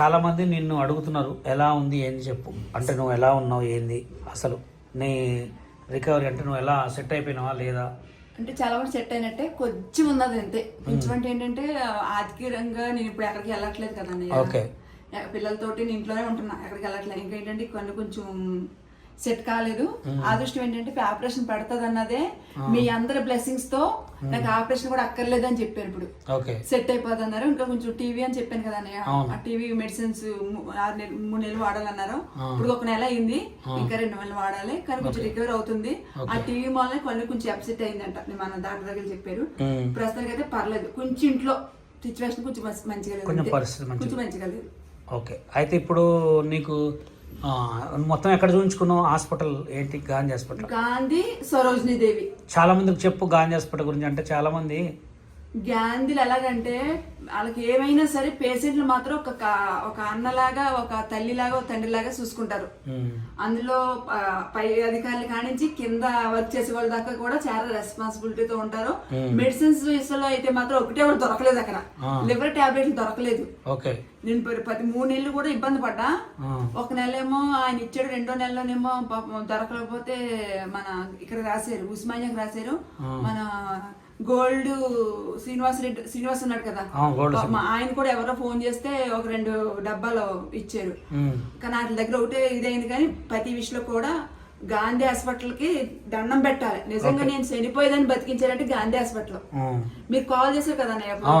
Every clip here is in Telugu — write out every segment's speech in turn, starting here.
చాలా మంది నిన్ను అడుగుతున్నారు ఎలా ఉంది? ఏంది చెప్పు. అంటే నువ్వు ఎలా ఉన్నావు? ఏంది? అసలు నీ రికవరీ అంటే నువ్వు ఎలా సెట్ అయిపోయినావా లేదా? అంటే చాలా వరకు సెట్ అయినట్టే కొంచెం ఉన్నది అంతే. కొంచెం అంటే ఏంటంటే ఆర్థికంగా నేను ఇప్పుడు ఎక్కడికి వెళ్ళట్లేదు కదా ఓకే. పిల్లలతోటి నేను ఇంట్లోనే ఉంటున్నా ఎక్కడికి వెళ్ళట్లేదు. ఇంకా ఏంటంటే కొన్ని కొంచెం సెట్ కాలేదు. అదృష్టం ఏంటంటే ఆపరేషన్ పెడతది అన్నదే మీ అందరి బ్లెస్సింగ్స్తో నాకు ఆపరేషన్ కూడా అక్కర్లేదు అని చెప్పారు ఇప్పుడు. సెట్ అయిపోతుంది అన్నారు ఇంకా కొంచెం టీవీ అని చెప్పాను కదా. ఆ టీవీ మెడిసిన్స్ ఆరు నెలలు మూడు నెలలు వాడాలన్నారు. ఇప్పుడు ఒక నెల అయింది. ఇంకా రెండు నెలలు వాడాలి. కానీ కొంచెం రికవర్ అవుతుంది. ఆ టీవీ వల్ల కొన్ని కొంచెం అప్సెట్ అయిందంట. నేను మన డాక్టర్ దగ్గర చెప్పారు. ప్రస్తుతానికి అయితే పర్లేదు. కొంచెం ఇంట్లో సిచ్యువేషన్ కొంచెం మంచి- మంచిగా లేదు. కొంచెం మంచిగా లేదు. ఓకే. అయితే ఇప్పుడు నీకు ఆ, మొత్తం ఎక్కడ చూపించుకున్నావు? హాస్పిటల్ ఏంటి? గాంధీ హాస్పిటల్. గాంధీ సరోజినీ దేవి. చాలా మందికి చెప్పు గాంధీ హాస్పిటల్ గురించి. అంటే చాలా మంది గాంధీలు ఎలాగంటే వాళ్ళకి ఏమైనా సరే పేషెంట్లు మాత్రం ఒక ఒక అన్నలాగా ఒక తల్లిలాగా ఒక తండ్రిలాగా చూసుకుంటారు. అందులో పై అధికారులు కానించి కింద వర్క్ చేసే వాళ్ళ దాకా కూడా చాలా రెస్పాన్సిబిలిటీతో ఉంటారు. మెడిసిన్స్ విషయంలో అయితే మాత్రం ఒకటే ఒకటి దొరకలేదు అక్కడ. లివర్ టాబ్లెట్లు దొరకలేదు. నేను పది- పది మూడు నెలలు కూడా ఇబ్బంది పడ్డా. ఒక నెల ఏమో ఆయన ఇచ్చాడు రెండో నెలలోనేమో పాపం దొరకకపోతే మన ఇక్కడ రాశారు ఉస్మానియాకి రాశారు. మన గోల్డ్ శ్రీనివాస్ రెడ్డి శ్రీనివాస్ ఉన్నాడు కదా. పాపం ఆయన కూడా ఎవరో ఫోన్ చేస్తే ఒక రెండు డబ్బాలు ఇచ్చారు. కానీ వాటి దగ్గర ఒకటే ఇదైంది కానీ ప్రతి విషయంలో కూడా గాంధీ హాస్పిటల్కి దండం పెట్టాలి. నిజంగా నేను చనిపోయేదని బతికించారంటే గాంధీ హాస్పిటల్. మీరు కాల్ చేశారు కదా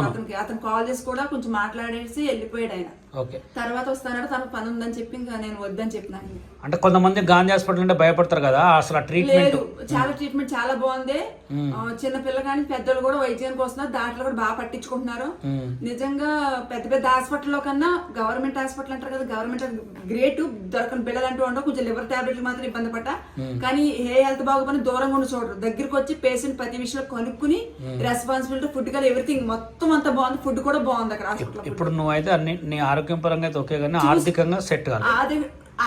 అతనికి. అతను కాల్ చేసి కూడా కొంచెం మాట్లాడేసి వెళ్ళిపోయాడు ఆయన. తర్వాత వస్తానంటే తనకు పని ఉందని చెప్పి ఇంకా నేను వద్దని చెప్పినాను అంటే కొంతమంది గాంధీ హాస్పిటల్ అంటే భయపడతారు కదా అసలు ట్రీట్మెంట్ లేదు చాలా ట్రీట్మెంట్ చాలా బాగుంది. చిన్న పిల్ల కానీ పెద్దలు కూడా వైద్యానికి వస్తున్నారు దాంట్లో కూడా బాగా పట్టించుకుంటున్నారు. నిజంగా పెద్ద పెద్ద హాస్పిటల్లో కన్నా గవర్నమెంట్ హాస్పిటల్ అంటారు కదా గవర్నమెంట్ గ్రేట్ దొరకని పిల్లలు అంటూ ఉండవు కొంచెం లివర్ టాబ్లెట్లు మాత్రం ఇబ్బంది పడ్డా. కానీ ఏ హెల్త్ బాగోపోయినా దూరంగా ఉండి చూడరు. దగ్గరికి వచ్చి పేషెంట్ ప్రతి విషయంలో కనుక్కుని రెస్పాన్సిబిలిటీ ఫుడ్ కానీ ఎవ్రీథింగ్ మొత్తం అంతా బాగుంది ఫుడ్ కూడా బాగుంది అక్కడ హాస్పిటల్ ఇప్పుడు నువ్వైతే అన్ని నీ ఆరోగ్యం పరంగా అయితే ఓకే కానీ ఆర్థికంగా సెట్ కాదు. ఆది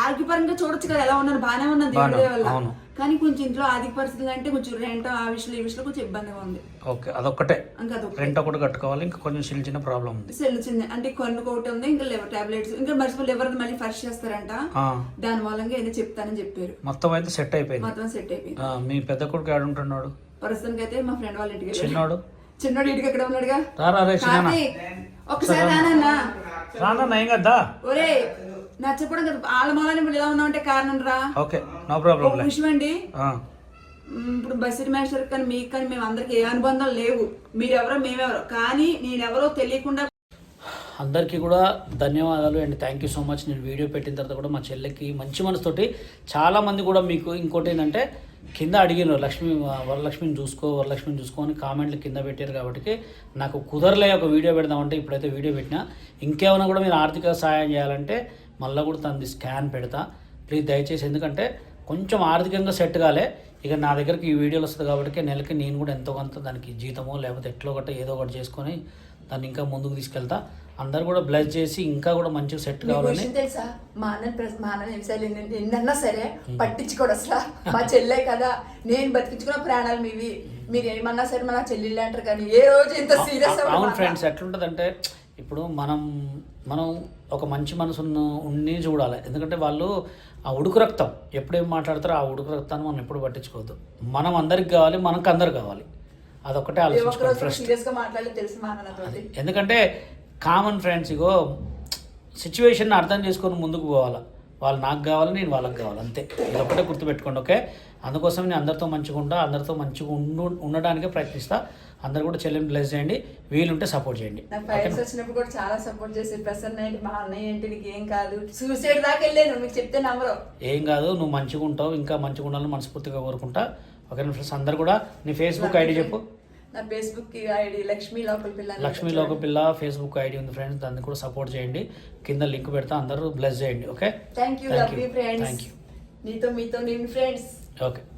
ఆరోగ్యపరంగా చూడొచ్చు కదా ఎలా ఉన్నాను బాగానే ఉన్నాను దేవుడి దయ వల్ల అవును. కానీ కొంచెం ఇంట్లో ఆర్థిక పరిస్థితులు అంటే కొంచెం రెంట్ ఆ విషయంలో ఈ విషయంలో కొంచెం ఇబ్బందిగా ఉంది. ఓకే అదొక్కటే. ఇంకా రెంట్ ఒకటి కట్టుకోవాలి ఇంకా కొంచెం చిన్న చిన్న ప్రాబ్లం ఉంది. సెల్ చిన్న అంటే కొన్ను ఒకటి ఉంది ఇంకా లివర్ టాబ్లెట్స్ ఇంకా మర్చిపోయి లివర్ మళ్ళీ ఫస్ట్ చేస్తారంట. దాని మూలంగా ఏదో చెప్తానని చెప్పారు. మొత్తం అయితే సెట్ అయిపోయింది. మొత్తం సెట్ అయిపోయింది. మీ పెద్ద కొడుకు ఆడుంటున్నాడు ప్రస్తుతానికి అయితే మా ఫ్రెండ్ వాళ్ళ ఇంటికి. చిన్నోడు? చిన్నోడు ఇంటికి ఎక్కడ ఉన్నాడుగా? రారా ఒకసారి రానన్నా. రానా ఏం కదా? ఒరే నచ్చకపోవడం కదా వాళ్ళ మూలాన్ని ఇప్పుడు ఇలా ఉన్నామంటే కారణం రా. ఓకే నో ప్రాబ్లం ఒక విషయం అండి. ఇప్పుడు బసిరి మాస్టర్ కానీ మీకు కానీ మేము అందరికి ఏ అనుబంధం లేవు. మీరెవరో మేమెవరో. కానీ నేనెవరో తెలియకుండా అందరికీ కూడా ధన్యవాదాలు and thank you so much నేను వీడియో పెట్టిన తర్వాత కూడా మా చెల్లెకి మంచి మనసుతోటి చాలామంది కూడా మీకు ఇంకోటి ఏంటంటే కింద అడిగినారు లక్ష్మి వరలక్ష్మిని చూసుకో వరలక్ష్మిని చూసుకో అని కామెంట్లు కింద పెట్టారు కాబట్టి నాకు కుదరలే ఒక వీడియో పెడదామంటే ఇప్పుడైతే వీడియో పెట్టినా. ఇంకేమైనా కూడా మీరు ఆర్థిక సహాయం చేయాలంటే మళ్ళీ కూడా తనది స్కాన్ పెడతా. ప్లీజ్ దయచేసి ఎందుకంటే కొంచెం ఆర్థికంగా సెట్ కాలే. ఇక నా దగ్గరికి ఈ వీడియోలు వస్తుంది కాబట్టి నెలకి నేను కూడా ఎంతో కొంత దానికి జీతమో లేకపోతే ఎట్లో ఒకటి ఏదో ఒకటి చేసుకొని దాన్ని ఇంకా ముందుకు తీసుకెళ్తా. అందరు కూడా బ్లెస్ చేసి ఇంకా కూడా మంచిగా సెట్ కావాలని తెలుసా? మా అన్న ప్రెస్ మా అన్న ఎన్ని- ఎన్నన్నా సరే పట్టించుకోడు అసలు. మా చెల్లె కదా నేను బతికించుకున్న ప్రాణాలు మీవి. మీరు ఏమన్నా సరే మన చెల్లెళ్ళు అంటారు కానీ ఏ రోజు ఇంత సీరియస్ అవును ఫ్రెండ్స్ ఎట్లుంటుందంటే ఇప్పుడు మనం మనం ఒక మంచి మనసున్న ఉండి చూడాలి. ఎందుకంటే వాళ్ళు ఆ ఉడుకు రక్తం ఎప్పుడేం మాట్లాడతారో ఆ ఉడుకు రక్తాన్ని మనం ఎప్పుడు పట్టించుకోవద్దు. మనం అందరికి కావాలి మనకు అందరు కావాలి. ఫస్ట్ మా అన్నతోటి ఎందుకంటే కామన్ ఫ్రెండ్స్ ఇగో సిచ్యువేషన్ అర్థం చేసుకొని ముందుకు పోవాలి. వాళ్ళు నాకు కావాలి నేను వాళ్ళకి కావాలి అంతే. ఇది ఒకటే గుర్తుపెట్టుకోండి ఓకే? అందుకోసం నేను అందరితో మంచిగా ఉంటా అందరితో మంచిగా ఉండు ఉండడానికే ప్రయత్నిస్తా. అందరు కూడా చెల్లెని బ్లెస్ చేయండి వీలుంటే సపోర్ట్ చేయండి. నాకు వచ్చినప్పుడు కూడా చాలా సపోర్ట్ చేసి ప్రసన్న ఏంటి మా అన్నయ్య ఏంటి నీకు ఏం కాదు. సూసైడ్ దాకా వెళ్ళాను మీకు చెప్తే నమ్మరు. ఏం కాదు నువ్వు మంచిగా ఉంటావు ఇంకా మంచిగా ఉండాలని మనస్ఫూర్తిగా కోరుకుంటా. ఓకే ఫ్రెండ్స్ అందరు కూడా నీ ఫేస్బుక్ ఐడి చెప్పు. నా ఫేస్బుక్ ఐడి లక్ష్మీ లోపల పిల్ల లక్ష్మీ లోకపిల్ల ఫేస్బుక్ ఐడి ఉంది ఫ్రెండ్స్ దాన్ని కూడా సపోర్ట్ చేయండి. కింద లింక్ పెడతా అందరూ బ్లెస్ చేయండి okay? Thank you love. You friends Thank you. నీతో మీతో నేను ఫ్రెండ్స్ ఓకే